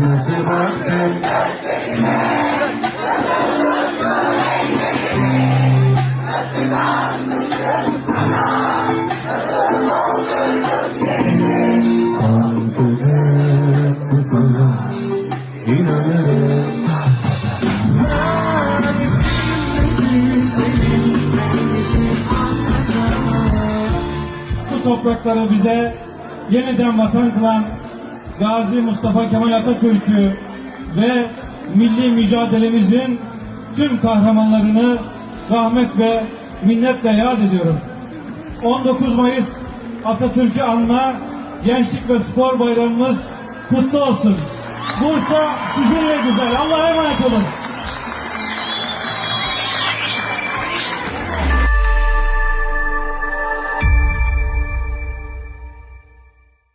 Nasıl baktın? Sana Bu toprakları bize yeniden vatan kılan Gazi Mustafa Kemal Atatürk'ü ve milli mücadelemizin tüm kahramanlarını rahmet ve minnetle yad ediyorum. 19 Mayıs Atatürk'ü anma Gençlik ve Spor Bayramımız kutlu olsun. Bursa sizinle güzel. Allah'a emanet olun.